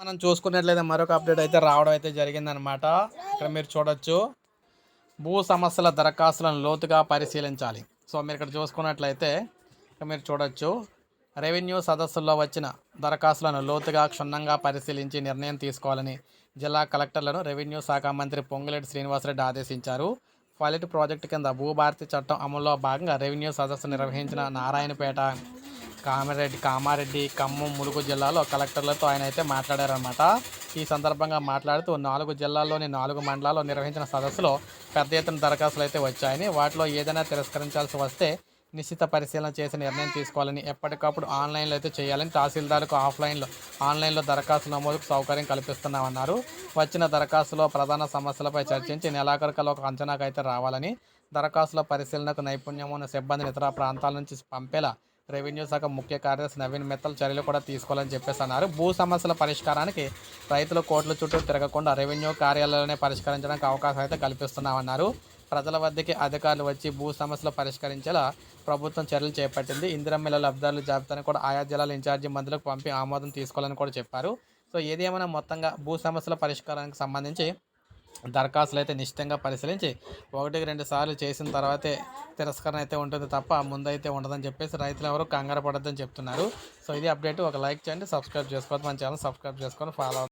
మనం చూసుకున్నట్లయితే మరొక అప్డేట్ అయితే రావడం అయితే జరిగిందనమాట ఇక్కడ మీరు చూడొచ్చు. భూ సమస్యల దరఖాస్తులను లోతుగా పరిశీలించాలి. సో మీరు ఇక్కడ చూసుకున్నట్లయితే ఇక్కడ మీరు చూడొచ్చు. రెవెన్యూ సదస్సుల్లో వచ్చిన దరఖాస్తులను లోతుగా క్షుణ్ణంగా పరిశీలించి నిర్ణయం తీసుకోవాలని జిల్లా కలెక్టర్లను రెవెన్యూ శాఖ మంత్రి పొంగులేటి శ్రీనివాసరెడ్డి ఆదేశించారు. ఫలిట్ ప్రాజెక్టు కింద భూభారతి చట్టం అమల్లో భాగంగా రెవెన్యూ సదస్సు నిర్వహించిన నారాయణపేట కామారెడ్డి కామారెడ్డి ఖమ్మం ములుగు జిల్లాలో కలెక్టర్లతో ఆయన అయితే మాట్లాడారన్నమాట. ఈ సందర్భంగా మాట్లాడుతూ నాలుగు జిల్లాల్లోని నాలుగు మండలాల్లో నిర్వహించిన సదస్సులో పెద్ద ఎత్తున దరఖాస్తులు అయితే వచ్చాయని వాటిలో ఏదైనా తిరస్కరించాల్సి వస్తే నిశ్చిత పరిశీలన చేసి నిర్ణయం తీసుకోవాలని ఎప్పటికప్పుడు ఆన్లైన్లో అయితే చేయాలని తహసీల్దార్కు ఆఫ్లైన్లో ఆన్లైన్లో దరఖాస్తు నమోదుకు సౌకర్యం కల్పిస్తున్నామన్నారు. వచ్చిన దరఖాస్తులో ప్రధాన సమస్యలపై చర్చించి నెలాఖరుకలో ఒక అంచనాకు అయితే రావాలని దరఖాస్తుల పరిశీలనకు నైపుణ్యం ఉన్న సిబ్బందిని ఇతర ప్రాంతాల నుంచి పంపేలా రెవెన్యూ శాఖ ముఖ్య కార్యదర్శి నవీన్ మిత్తల్ చర్యలు కూడా తీసుకోవాలని చెప్పేసి అన్నారు. భూ సమస్యల పరిష్కారానికి రైతులు కోట్ల చుట్టూ తిరగకుండా రెవెన్యూ కార్యాలయాలనే పరిష్కరించడానికి అవకాశం అయితే కల్పిస్తున్నామన్నారు. ప్రజల వద్దకి అధికారులు వచ్చి భూ సమస్యలు పరిష్కరించేలా ప్రభుత్వం చర్యలు చేపట్టింది. ఇందిరమ్మిల లబ్ధారుల జాబితాను కూడా ఆయా జిల్లాల ఇన్ఛార్జి మంత్రులకు పంపి ఆమోదం తీసుకోవాలని కూడా చెప్పారు. సో ఏది ఏమైనా మొత్తంగా భూ సమస్యల పరిష్కారానికి సంబంధించి దరఖాస్తులు అయితే నిశ్చితంగా పరిశీలించి ఒకటికి రెండు సార్లు చేసిన తర్వాతే తిరస్కరణ అయితే ఉంటుంది తప్ప ముందైతే ఉండదని చెప్పేసి రైతులు ఎవరు కంగారు పడద్దని చెప్తున్నారు. సో ఇది అప్డేట్. ఒక లైక్ చేయండి సబ్స్క్రైబ్ చేసుకోవద్దు. మన ఛానల్ సబ్స్క్రైబ్ చేసుకొని ఫాలో